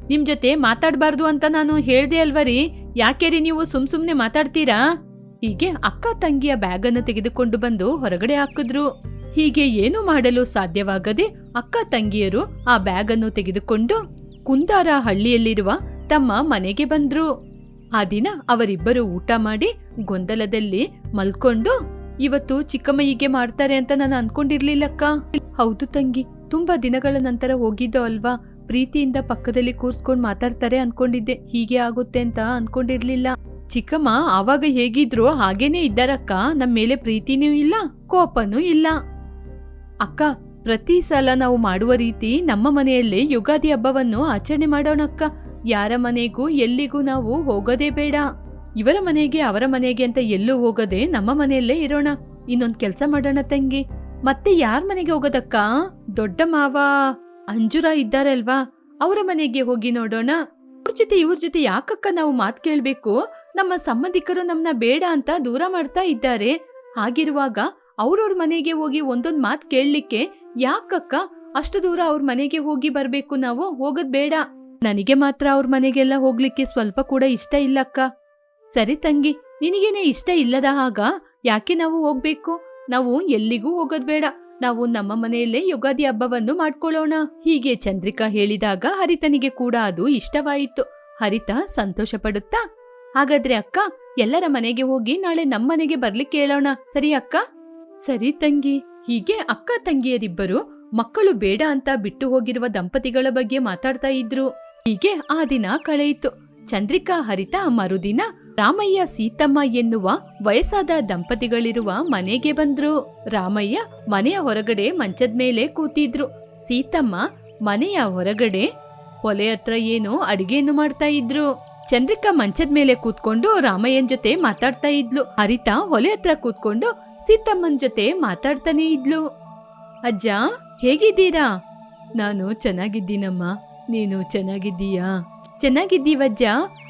ನಿಮ್ ಜೊತೆ ಮಾತಾಡಬಾರ್ದು ಅಂತ ನಾನು ಹೇಳ್ದೆ ಅಲ್ವರಿ. ಯಾಕೆ ರೀ ನೀವು ಸುಮ್ ಸುಮ್ನೆ ಮಾತಾಡ್ತೀರಾ? ಹೀಗೆ ಅಕ್ಕ ತಂಗಿಯ ಬ್ಯಾಗನ್ನು ತೆಗೆದುಕೊಂಡು ಬಂದು ಹೊರಗಡೆ ಹಾಕಿದ್ರು. ಹೀಗೆ ಏನು ಮಾಡಲು ಸಾಧ್ಯವಾಗದೆ ಅಕ್ಕ ತಂಗಿಯರು ಆ ಬ್ಯಾಗನ್ನು ತೆಗೆದುಕೊಂಡು ಕುಂದಾರ ಹಳ್ಳಿಯಲ್ಲಿರುವ ತಮ್ಮ ಮನೆಗೆ ಬಂದ್ರು. ಆ ದಿನ ಅವರಿಬ್ಬರು ಊಟ ಮಾಡಿ ಗೊಂದಲದಲ್ಲಿ ಮಲ್ಕೊಂಡು, ಇವತ್ತು ಚಿಕ್ಕಮ್ಮ ಹೀಗೆ ಮಾಡ್ತಾರೆ ಅಂತ ನಾನು ಅನ್ಕೊಂಡಿರ್ಲಿಲ್ಲಕ್ಕ. ಹೌದು ತಂಗಿ ತುಂಬಾ ದಿನಗಳ ನಂತರ ಹೋಗಿದ್ದೋ ಅಲ್ವಾ? ಪ್ರೀತಿಯಿಂದ ಪಕ್ಕದಲ್ಲಿ ಕೂರ್ಸ್ಕೊಂಡು ಮಾತಾಡ್ತಾರೆ ಅನ್ಕೊಂಡಿದ್ದೆ. ಹೀಗೆ ಆಗುತ್ತೆ ಅಂತ ಅನ್ಕೊಂಡಿರ್ಲಿಲ್ಲ. ಚಿಕ್ಕಮ್ಮ, ಆವಾಗ ಹೇಗಿದ್ರು ಹಾಗೇನೇ ಇದ್ದಾರಕ್ಕ? ನಮ್ಮ ಮೇಲೆ ಪ್ರೀತಿನೂ ಇಲ್ಲ, ಕೋಪನೂ ಇಲ್ಲ. ಅಕ್ಕ, ಪ್ರತಿ ಸಲ ನಾವು ಮಾಡುವ ರೀತಿ ನಮ್ಮ ಮನೆಯಲ್ಲೇ ಯುಗಾದಿ ಹಬ್ಬವನ್ನು ಆಚರಣೆ ಮಾಡೋಣಕ್ಕ. ಯಾರ ಮನೆಗೂ ಎಲ್ಲಿಗೂ ನಾವು ಹೋಗೋದೇ ಬೇಡ. ಇವರ ಮನೆಗೆ, ಅವರ ಮನೆಗೆ ಅಂತ ಎಲ್ಲೂ ಹೋಗದೆ ನಮ್ಮ ಮನೆಯಲ್ಲೇ ಇರೋಣ. ಇನ್ನೊಂದು ಕೆಲಸ ಮಾಡೋಣ ತಂಗಿ. ಮತ್ತೆ ಯಾರ ಮನೆಗೆ ಹೋಗೋದಕ್ಕ? ದೊಡ್ಡ ಮಾವ, ಅಂಜುರ ಇದ್ದಾರೆ ಅಲ್ವಾ ಅವರ ಮನೆಗೆ ಹೋಗಿ ನೋಡೋಣ. ಅವ್ರ ಜೊತೆ, ಇವ್ರ ಜೊತೆ ಯಾಕಕ್ಕ ನಾವು ಮಾತ್ ಕೇಳ್ಬೇಕು? ನಮ್ಮ ಸಂಬಂಧಿಕರು ನಮ್ನ ಬೇಡ ಅಂತ ದೂರ ಮಾಡ್ತಾ ಇದ್ದಾರೆ. ಹಾಗಿರುವಾಗ ಅವ್ರವ್ರ ಮನೆಗೆ ಹೋಗಿ ಒಂದೊಂದ್ ಮಾತ್ ಕೇಳಲಿಕ್ಕೆ ಯಾಕಕ್ಕ ಅಷ್ಟು ದೂರ ಅವ್ರ ಮನೆಗೆ ಹೋಗಿ ಬರ್ಬೇಕು ನಾವು? ಹೋಗೋದ್ ಬೇಡ. ನನಗೆ ಮಾತ್ರ ಅವ್ರ ಮನೆಗೆಲ್ಲ ಹೋಗ್ಲಿಕ್ಕೆ ಸ್ವಲ್ಪ ಕೂಡ ಇಷ್ಟ ಇಲ್ಲಕ್ಕ. ಸರಿ ತಂಗಿ, ನಿನಗೇನೆ ಇಷ್ಟ ಇಲ್ಲದ ಹಾಗ ಯಾಕೆ ನಾವು ಹೋಗ್ಬೇಕು? ನಾವು ಎಲ್ಲಿಗೂ ಹೋಗೋದ್ ಬೇಡ. ನಾವು ನಮ್ಮ ಮನೆಯಲ್ಲೇ ಯುಗಾದಿ ಹಬ್ಬವನ್ನು ಮಾಡ್ಕೊಳ್ಳೋಣ. ಹೀಗೆ ಚಂದ್ರಿಕಾ ಹೇಳಿದಾಗ ಹರಿತನಿಗೆ ಕೂಡ ಅದು ಇಷ್ಟವಾಯಿತು. ಹರಿತ ಸಂತೋಷ ಪಡುತ್ತಾ? ಹಾಗಾದ್ರೆ ಅಕ್ಕ, ಎಲ್ಲರ ಮನೆಗೆ ಹೋಗಿ ನಾಳೆ ನಮ್ಮನೆಗೆ ಬರ್ಲಿಕ್ಕೆ ಹೇಳೋಣ. ಸರಿ ಅಕ್ಕ? ಸರಿ ತಂಗಿ. ಹೀಗೆ ಅಕ್ಕ ತಂಗಿಯರಿಬ್ಬರು ಮಕ್ಕಳು ಬೇಡ ಅಂತ ಬಿಟ್ಟು ಹೋಗಿರುವ ದಂಪತಿಗಳ ಬಗ್ಗೆ ಮಾತಾಡ್ತಾ ಇದ್ರು. ಹೀಗೆ ಆ ದಿನ ಕಳೆಯಿತು. ಚಂದ್ರಿಕಾ, ಹರಿತ ಮರುದಿನ ರಾಮಯ್ಯ ಸೀತಮ್ಮ ಎನ್ನುವ ವಯಸ್ಸಾದ ದಂಪತಿಗಳಿರುವ ಮನೆಗೆ ಬಂದ್ರು. ರಾಮಯ್ಯ ಮನೆಯ ಹೊರಗಡೆ ಮಂಚದ ಮೇಲೆ ಕೂತಿದ್ರು. ಸೀತಮ್ಮ ಮನೆಯ ಹೊರಗಡೆ ಒಲೆ ಹತ್ರ ಏನೋ ಅಡಿಗೆಯನ್ನು ಮಾಡ್ತಾ ಇದ್ರು. ಚಂದ್ರಿಕಾ ಮಂಚದ ಮೇಲೆ ಕೂತ್ಕೊಂಡು ರಾಮಯ್ಯನ ಜೊತೆ ಮಾತಾಡ್ತಾ ಇದ್ಲು. ಹರಿತಾ ಒಲೆ ಹತ್ರ ಕೂತ್ಕೊಂಡು ಸೀತಮ್ಮನ ಜೊತೆ ಮಾತಾಡ್ತಾನೆ ಇದ್ಲು. ಅಜ್ಜ, ಹೇಗಿದ್ದೀರಾ? ನಾನು ಚೆನ್ನಾಗಿದ್ದೀನಮ್ಮ. ನೀನು ಚೆನ್ನಾಗಿದ್ದೀಯಾ? ಚೆನ್ನಾಗಿದ್ದೀವಜ್ಜ?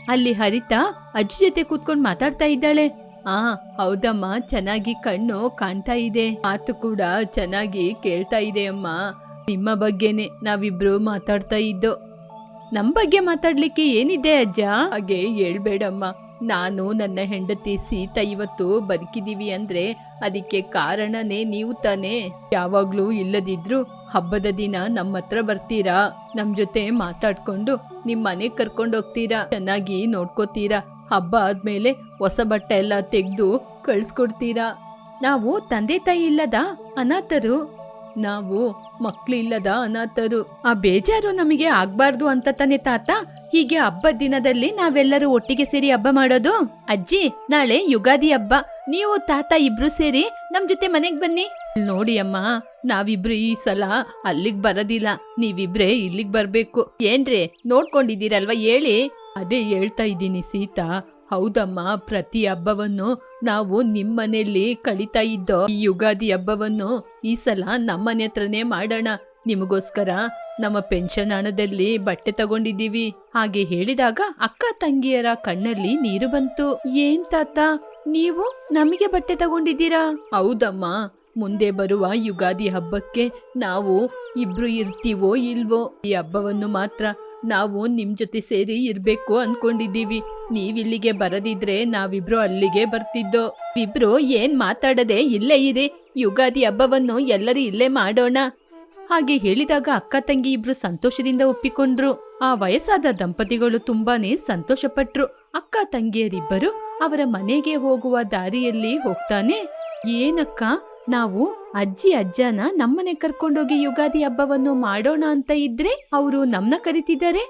ಅಲ್ಲಿ ಹರಿತ ಅಜ್ಜಿ ಜೊತೆ ಕೂತ್ಕೊಂಡು ಮಾತಾಡ್ತಾ ಇದ್ದಾಳೆ. ಆ, ಹೌದಮ್ಮ, ಚೆನ್ನಾಗಿ ಕಣ್ಣು ಕಾಣ್ತಾ ಇದೆ. ಮಾತು ಕೂಡ ಚೆನ್ನಾಗಿ ಕೇಳ್ತಾ ಇದೆ ಅಮ್ಮ. ನಿಮ್ಮ ಬಗ್ಗೆನೆ ನಾವಿಬ್ರು ಮಾತಾಡ್ತಾ ಇದ್ದೋ. ನಮ್ ಬಗ್ಗೆ ಮಾತಾಡ್ಲಿಕ್ಕೆ ಏನಿದೆ ಅಜ್ಜ? ಹಾಗೆ ಹೇಳ್ಬೇಡಮ್ಮ. ನಾನು ನನ್ನ ಹೆಂಡತಿ ಸೀತಾ ಇವತ್ತು ಬದುಕಿದೀವಿ ಅಂದ್ರೆ ಅದಕ್ಕೆ ಕಾರಣನೇ ನೀವು ತಾನೇ. ಯಾವಾಗ್ಲೂ ಇಲ್ಲದಿದ್ರು ಹಬ್ಬದ ದಿನ ನಮ್ಮ ಹತ್ರ ಬರ್ತೀರಾ? ನಮ್ ಜೊತೆ ಮಾತಾಡ್ಕೊಂಡು ನಿಮ್ ಮನೆಗ್ ಕರ್ಕೊಂಡು ಹೋಗ್ತೀರಾ? ಚೆನ್ನಾಗಿ ನೋಡ್ಕೋತೀರಾ? ಹಬ್ಬ ಆದ್ಮೇಲೆ ಹೊಸ ಬಟ್ಟೆ ಎಲ್ಲ ತೆಗೆದು ಕಳ್ಸ್ಕೊಡ್ತೀರಾ? ನಾವು ತಂದೆ ತಾಯಿ ಇಲ್ಲದ ಅನಾಥರು. ನಾವು ಮಕ್ಕಳಿಲ್ಲದ ಅನಾಥರು. ಆ ಬೇಜಾರು ನಮಗೆ ಆಗ್ಬಾರ್ದು ಅಂತ ತಾನೆ ತಾತ. ಹೀಗೆ ಹಬ್ಬದ ದಿನದಲ್ಲಿ ನಾವೆಲ್ಲರೂ ಒಟ್ಟಿಗೆ ಸೇರಿ ಹಬ್ಬ ಮಾಡೋದು? ಅಜ್ಜಿ, ನಾಳೆ ಯುಗಾದಿ ಹಬ್ಬ. ನೀವು ತಾತ ಇಬ್ರು ಸೇರಿ ನಮ್ ಜೊತೆ ಮನೆಗ್ ಬನ್ನಿ. ನೋಡಿ ಅಮ್ಮ, ನಾವಿಬ್ರು ಈ ಸಲ ಅಲ್ಲಿಗ್ ಬರೋದಿಲ್ಲ. ನೀವಿಬ್ರೇ ಇಲ್ಲಿಗ್ ಬರ್ಬೇಕು. ಏನ್ರಿ, ನೋಡ್ಕೊಂಡಿದ್ದೀರಲ್ವಾ ಹೇಳಿ? ಅದೇ ಹೇಳ್ತಾ ಇದ್ದೀನಿ ಸೀತಾ. ಹೌದಮ್ಮ, ಪ್ರತಿ ಹಬ್ಬವನ್ನು ನಾವು ನಿಮ್ಮನೆಯಲ್ಲಿ ಕಳೀತಾ ಇದ್ದೋ ಈ ಯುಗಾದಿ ಹಬ್ಬವನ್ನು ಈ ಸಲ ನಮ್ಮನೆ ಹತ್ರನೇ ಮಾಡೋಣ. ನಿಮಗೋಸ್ಕರ ನಮ್ಮ ಪೆನ್ಷನ್ ಹಣದಲ್ಲಿ ಬಟ್ಟೆ ತಗೊಂಡಿದ್ದೀವಿ. ಹಾಗೆ ಹೇಳಿದಾಗ ಅಕ್ಕ ತಂಗಿಯರ ಕಣ್ಣಲ್ಲಿ ನೀರು ಬಂತು. ಏನ್ ತಾತ, ನೀವು ನಮಗೆ ಬಟ್ಟೆ ತಗೊಂಡಿದ್ದೀರಾ? ಹೌದಮ್ಮ, ಮುಂದೆ ಬರುವ ಯುಗಾದಿ ಹಬ್ಬಕ್ಕೆ ನಾವು ಇಬ್ರು ಇರ್ತೀವೋ ಇಲ್ವೋ ಈ ಹಬ್ಬವನ್ನು ಮಾತ್ರ ನಾವು ನಿಮ್ಮ ಜೊತೆ ಸೇರಿ ಇರಬೇಕು ಅನ್ಕೊಂಡಿದ್ದೀವಿ. ನೀವಿಲ್ಲಿಗೆ ಬರದಿದ್ರೆ ನಾವಿಬ್ರು ಅಲ್ಲಿಗೆ ಬರ್ತಿದ್ದೋ. ಇಬ್ರು ಏನ್ ಮಾತಾಡದೆ ಇಲ್ಲೇ ಇರಿ. ಯುಗಾದಿ ಹಬ್ಬವನ್ನು ಎಲ್ಲರೂ ಇಲ್ಲೇ ಮಾಡೋಣ. ಹಾಗೆ ಹೇಳಿದಾಗ ಅಕ್ಕ ತಂಗಿ ಇಬ್ರು ಸಂತೋಷದಿಂದ ಒಪ್ಪಿಕೊಂಡ್ರು. ಆ ವಯಸ್ಸಾದ ದಂಪತಿಗಳು ತುಂಬಾನೇ ಸಂತೋಷಪಟ್ರು. ಅಕ್ಕ ತಂಗಿಯರಿಬ್ಬರು ಅವರ ಮನೆಗೆ ಹೋಗುವ ದಾರಿಯಲ್ಲಿ ಹೋಗ್ತಾನೆ. ಏನಕ್ಕ? ನಾವು ಅಜ್ಜಿ ಅಜ್ಜನ ನಮ್ಮನೆ ಕರ್ಕೊಂಡೋಗಿ ಯುಗಾದಿ ಹಬ್ಬವನ್ನು ಮಾಡೋಣ ಅಂತ ಇದ್ರೆ ಅವರು ನಮ್ನ ಕರಿತಿದ್ದಾರೆ.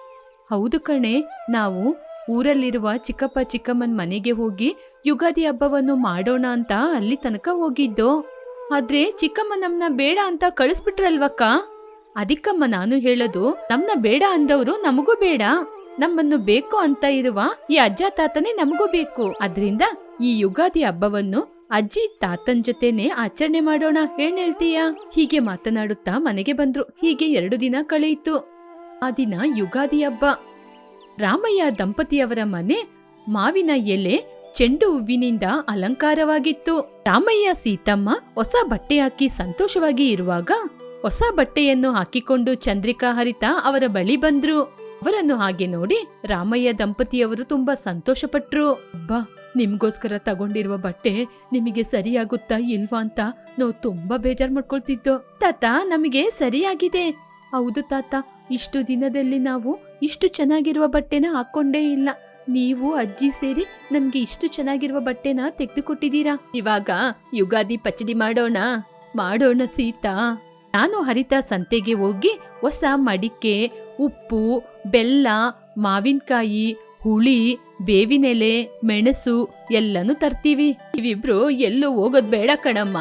ಹೌದು ಕಣೆ, ನಾವು ಊರಲ್ಲಿರುವ ಚಿಕ್ಕಪ್ಪ ಚಿಕ್ಕಮ್ಮನ ಮನೆಗೆ ಹೋಗಿ ಯುಗಾದಿ ಹಬ್ಬವನ್ನು ಮಾಡೋಣ ಅಂತ ಅಲ್ಲಿ ತನಕ ಹೋಗಿದ್ದೋ. ಆದ್ರೆ ಚಿಕ್ಕಮ್ಮ ನಮ್ನ ಬೇಡ ಅಂತ ಕಳಿಸ್ಬಿಟ್ರಲ್ವಕ್ಕ? ಅದಕ್ಕಮ್ಮ ನಾನು ಹೇಳೋದು, ನಮ್ನ ಬೇಡ ಅಂದವರು ನಮಗೂ ಬೇಡ. ನಮ್ಮನ್ನು ಬೇಕು ಅಂತ ಇರುವ ಈ ಅಜ್ಜ ತಾತನೇ ನಮಗೂ ಬೇಕು. ಅದ್ರಿಂದ ಈ ಯುಗಾದಿ ಹಬ್ಬವನ್ನು ಅಜ್ಜಿ ತಾತನ್ ಜೊತೆನೆ ಆಚರಣೆ ಮಾಡೋಣ, ಏನ್ ಹೇಳ್ತೀಯಾ? ಹೀಗೆ ಮಾತನಾಡುತ್ತಾ ಮನೆಗೆ ಬಂದ್ರು. ಹೀಗೆ ಎರಡು ದಿನ ಕಳೆಯಿತು. ಆ ದಿನ ಯುಗಾದಿ ಹಬ್ಬ. ರಾಮಯ್ಯ ದಂಪತಿಯವರ ಮನೆ ಮಾವಿನ ಎಲೆ ಚೆಂಡು ಹೂವಿನಿಂದ ಅಲಂಕಾರವಾಗಿತ್ತು. ರಾಮಯ್ಯ, ಸೀತಮ್ಮ ಹೊಸ ಬಟ್ಟೆ ಹಾಕಿ ಸಂತೋಷವಾಗಿ ಇರುವಾಗ ಹೊಸ ಬಟ್ಟೆಯನ್ನು ಹಾಕಿಕೊಂಡು ಚಂದ್ರಿಕಾ ಹರಿತ ಅವರ ಬಳಿ ಬಂದ್ರು. ಅವರನ್ನು ಹಾಗೆ ನೋಡಿ ರಾಮಯ್ಯ ದಂಪತಿಯವರು ತುಂಬಾ ಸಂತೋಷಪಟ್ರು. ಅಬ್ಬಾ! ನಿಮ್ಗೋಸ್ಕರ ತಗೊಂಡಿರುವ ಬಟ್ಟೆ ನಿಮಗೆ ಸರಿಯಾಗುತ್ತಾ ಇಲ್ವಾ ಅಂತ ನಾವು ತುಂಬಾ ಬೇಜಾರ್ ಮಾಡ್ಕೊಳ್ತಿದ್ದು. ತಾತ, ನಮಗೆ ಸರಿಯಾಗಿದೆ. ಹೌದು ತಾತ, ಇಷ್ಟು ದಿನದಲ್ಲಿ ನಾವು ಇಷ್ಟು ಚೆನ್ನಾಗಿರುವ ಬಟ್ಟೆನ ಹಾಕೊಂಡೇ ಇಲ್ಲ. ನೀವು, ಅಜ್ಜಿ ಸೇರಿ ನಮ್ಗೆ ಇಷ್ಟು ಚೆನ್ನಾಗಿರುವ ಬಟ್ಟೆನ ತೆಗೆದುಕೊಟ್ಟಿದ್ದೀರಾ? ಇವಾಗ ಯುಗಾದಿ ಪಚಡಿ ಮಾಡೋಣ. ಮಾಡೋಣ ಸೀತಾ. ನಾನು ಹರಿತ ಸಂತೆಗೆ ಹೋಗಿ ಹೊಸ ಮಡಿಕೆ, ಉಪ್ಪು, ಬೆಲ್ಲ, ಮಾವಿನಕಾಯಿ, ಹುಳಿ ಬೇವಿನೆಲೆ ಮೆಣಸು ಎಲ್ಲನೂ ತರ್ತೀವಿ. ಇವಿಬ್ರು ಎಲ್ಲೂ ಹೋಗೋದ್ ಬೇಡ ಕಣಮ್ಮ.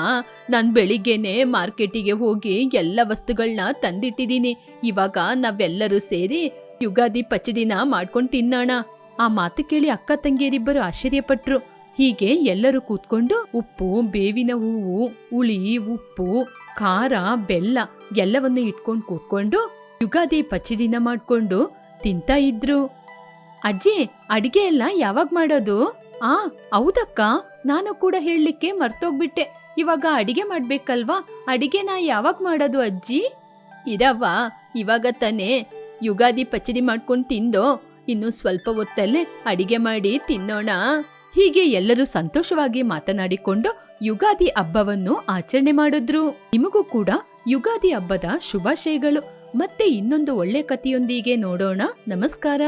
ನಾನ್ ಬೆಳಿಗ್ಗೆನೆ ಮಾರ್ಕೆಟಿಗೆ ಹೋಗಿ ಎಲ್ಲ ವಸ್ತುಗಳನ್ನ ತಂದಿಟ್ಟಿದೀನಿ. ಇವಾಗ ನಾವೆಲ್ಲರೂ ಸೇರಿ ಯುಗಾದಿ ಪಚಡಿನ ಮಾಡ್ಕೊಂಡು ತಿನ್ನೋಣ. ಆ ಮಾತು ಕೇಳಿ ಅಕ್ಕ ತಂಗಿಯರಿಬ್ಬರು ಆಶ್ಚರ್ಯಪಟ್ರು. ಹೀಗೆ ಎಲ್ಲರೂ ಕೂತ್ಕೊಂಡು ಉಪ್ಪು, ಬೇವಿನ ಹೂವು, ಹುಳಿ, ಉಪ್ಪು, ಖಾರ, ಬೆಲ್ಲ ಎಲ್ಲವನ್ನು ಇಟ್ಕೊಂಡು ಕೂತ್ಕೊಂಡು ಯುಗಾದಿ ಪಚಡಿನ ಮಾಡ್ಕೊಂಡು ತಿಂತಾ ಇದ್ರು. ಅಜ್ಜಿ, ಅಡಿಗೆ ಎಲ್ಲ ಯಾವಾಗ ಮಾಡೋದು? ಆ, ಹೌದಕ್ಕ. ನಾನು ಕೂಡ ಹೇಳಲಿಕ್ಕೆ ಮರ್ತೋಗ್ಬಿಟ್ಟೆ. ಇವಾಗ ಅಡಿಗೆ ಮಾಡ್ಬೇಕಲ್ವಾ? ನಾ ಯಾವಾಗ ಮಾಡೋದು ಅಜ್ಜಿ? ಇದವ್ವ, ಇವಾಗ ತಾನೇ ಯುಗಾದಿ ಪಚಡಿ ಮಾಡ್ಕೊಂಡು ತಿಂದೋ, ಇನ್ನು ಸ್ವಲ್ಪ ಹೊತ್ತಲ್ಲೇ ಅಡಿಗೆ ಮಾಡಿ ತಿನ್ನೋಣ. ಹೀಗೆ ಎಲ್ಲರೂ ಸಂತೋಷವಾಗಿ ಮಾತನಾಡಿಕೊಂಡು ಯುಗಾದಿ ಹಬ್ಬವನ್ನು ಆಚರಣೆ ಮಾಡಿದ್ರು. ನಿಮಗೂ ಕೂಡ ಯುಗಾದಿ ಹಬ್ಬದ ಶುಭಾಶಯಗಳು. ಮತ್ತೆ ಇನ್ನೊಂದು ಒಳ್ಳೆ ಕಥೆಯೊಂದಿಗೆ ನೋಡೋಣ. ನಮಸ್ಕಾರ.